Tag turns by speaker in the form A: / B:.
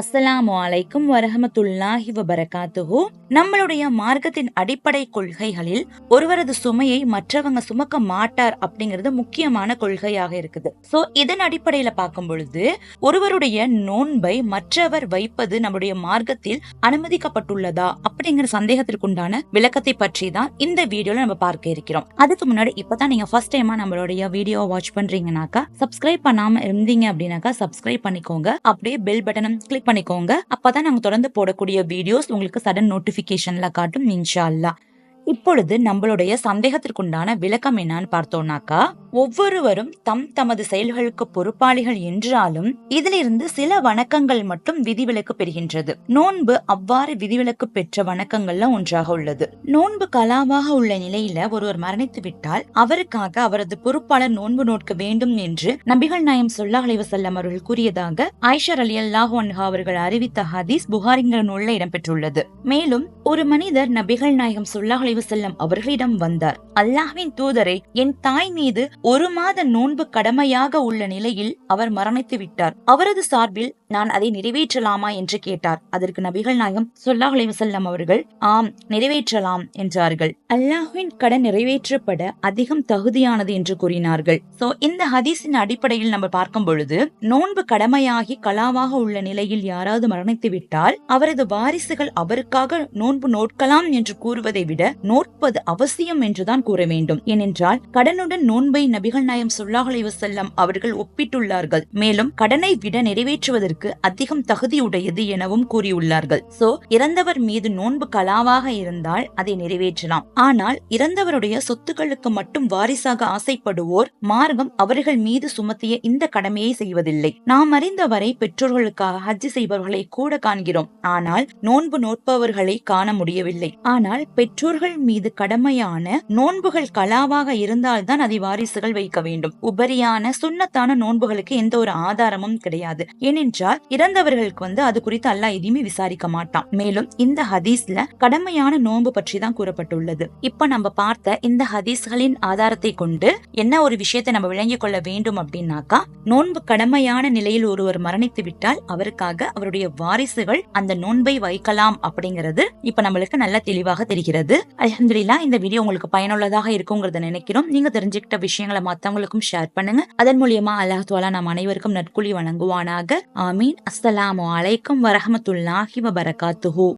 A: அஸ்ஸலாமு வலைக்கும் வரஹமத்துல்லாஹி வபரகாத்துஹு. நம்மளுடைய மார்க்கத்தின் அடிப்படை கொள்கைகளில் ஒருவரது சுமையை மற்றவங்க சுமக்க மாட்டார் அப்படிங்கிறது முக்கியமான கொள்கையாக இருக்குது. சோ இதன் அடிப்படையில பார்க்கும் பொழுது ஒருவருடைய நோன்பை மற்றவர் வைப்பது நம்முடைய மார்க்கத்தில் அனுமதிக்கப்பட்டுள்ளதா அப்படிங்கிற சந்தேகத்திற்குண்டான விளக்கத்தை பற்றி தான் இந்த வீடியோல நம்ம பார்க்க இருக்கிறோம். அதுக்கு முன்னாடி இப்பதான் நீங்க ஃபர்ஸ்ட் டைமா நம்மளுடைய வீடியோ வாட்ச் பண்றீங்கனாக்கா சப்ஸ்கிரைப் பண்ணாம இருந்தீங்க அப்படின்னாக்கா சப்ஸ்கிரைப் பண்ணிக்கோங்க. அப்படியே பெல் பட்டனும் கிளிக் பண்ணிக்கோங்க. அப்பதான் நாங்க தொடர்ந்து போடக்கூடிய வீடியோஸ் உங்களுக்கு சடன் நோட்டிபிகேஷன்ல காட்டும் இன்ஷால்லா இப்பொழுது நம்மளுடைய சந்தேகத்திற்குண்டான விளக்கம் என்னன்னு பார்த்தோம்னாக்கா ஒவ்வொருவரும் தம் தமது செயல்களுக்கு பொறுப்பாளிகள் என்றாலும் இதிலிருந்து சில வணக்கங்கள் மட்டும் விதிவிலக்கு பெறுகின்றது. நோன்பு அவ்வாறு விதிவிலக்கு பெற்ற வணக்கங்கள்ல ஒன்றாக உள்ளது. நோன்பு கலாவாக உள்ள நிலையில ஒருவர் மரணித்து விட்டால் அவருக்காக அவரது பொறுப்பாளர் நோன்பு நோட்க வேண்டும் என்று நபிகள் நாயம் சொல்லா செல்லம் அவர்கள் கூறியதாக ஐஷர் அலி அல்லாஹு அவர்கள் அறிவித்த ஹதீஸ் புகாரிங்கிற நூல்ல இடம்பெற்றுள்ளது. மேலும் ஒரு மனிதர் நபிகள் நாயகம் அலைவு செல்லம் அவர்களிடம் வந்தார். அல்லாஹ்வின் தூதரை என் தாய் மீது ஒரு மாத நோன்பு கடமையாக உள்ள நிலையில் அவர் மரணித்து விட்டார். அவரது சார்பில் நான் அதை நிறைவேற்றலாமா என்று கேட்டார். அதற்கு நபிகள் நாயகம் சொல்லாஹ் செல்லம் அவர்கள் ஆம் நிறைவேற்றலாம் என்றார்கள். அல்லாஹ்வின் கடன் நிறைவேற்றப்பட அதிகம் தகுதியானது என்று கூறினார்கள். சோ இந்த ஹதீஸின் அடிப்படையில் நம்ம பார்க்கும் பொழுது நோன்பு கடமையாகி கலாவாக உள்ள நிலையில் யாராவது மரணித்து விட்டால் அவரது வாரிசுகள் அவருக்காக நோன்பு நோட்கலாம் என்று கூறுவதை விட நோட்பது அவசியம் என்றுதான் கூற வேண்டும். ஏனென்றால் கடனுடன் நோன்பை நபிகள் நாயம் சொல்லாஹ் செல்லம் அவர்கள் ஒப்பிட்டுள்ளார்கள். மேலும் கடனை விட நிறைவேற்றுவதற்கு அதிகம் தகுதியுடையது எனவும் கூறியுள்ளார்கள். சோ இறந்தவர் மீது நோன்பு கலாவாக இருந்தால் அதை நிறைவேற்றலாம். ஆனால் இறந்தவருடைய சொத்துக்களுக்கு மட்டும் வாரிசாக ஆசைப்படுவோர் மார்க்கம் அவர்கள் மீது சுமத்திய இந்த கடமையை செய்வதில்லை. நாம் அறிந்தவரை பெற்றோர்களுக்காக ஹஜ் செய்பவர்களை கூட காண்கிறோம். ஆனால் நோன்பு நோட்பவர்களை காண முடியவில்லை. ஆனால் பெற்றோர்கள் மீது கடமையான நோன்புகள் கலாவாக இருந்தால்தான் அதை வாரிசுகள் வைக்க வேண்டும். உபரியான சுண்ணத்தான நோன்புகளுக்கு எந்த ஒரு ஆதாரமும் கிடையாது. ஏனென்றால் இறந்தவர்களுக்கு வந்து அது குறித்து அல்லாஹ் எதையுமே விசாரிக்க மாட்டான். மேலும் இந்த ஹதீஸ்ல கடமையான நோன்பு பற்றி தான் கூறப்பட்டுள்ளது. இப்ப நம்ம பார்த்த இந்த ஹதீஸ்களின் ஆதாரத்தை கொண்டு என்ன ஒரு விஷயத்தை நம்ம விளங்கிக் கொள்ள வேண்டும் அப்படின்னாக்கா நோன்பு கடமையான நிலையில் ஒருவர் மரணித்து விட்டால் அவருக்காக அவருடைய வாரிசுகள் அந்த நோன்பை வைக்கலாம் அப்படிங்கிறது இப்ப நம்மளுக்கு நல்ல தெளிவாக தெரிகிறது. அலமதுல்லா இந்த வீடியோ உங்களுக்கு பயனுள்ளதாக இருக்குங்கிறத நினைக்கிறோம். நீங்க தெரிஞ்சுக்கிட்ட விஷயங்களை மத்தவங்களுக்கும் ஷேர் பண்ணுங்க. அதன் மூலியமா அல்லாஹ் துவாலா நம் அனைவருக்கும் நற்குழி வழங்குவானாக. ஆமீன். அஸ்ஸலாமு அலைக்கும் வரஹமத்துல்லாஹி வபரகாத்துஹு.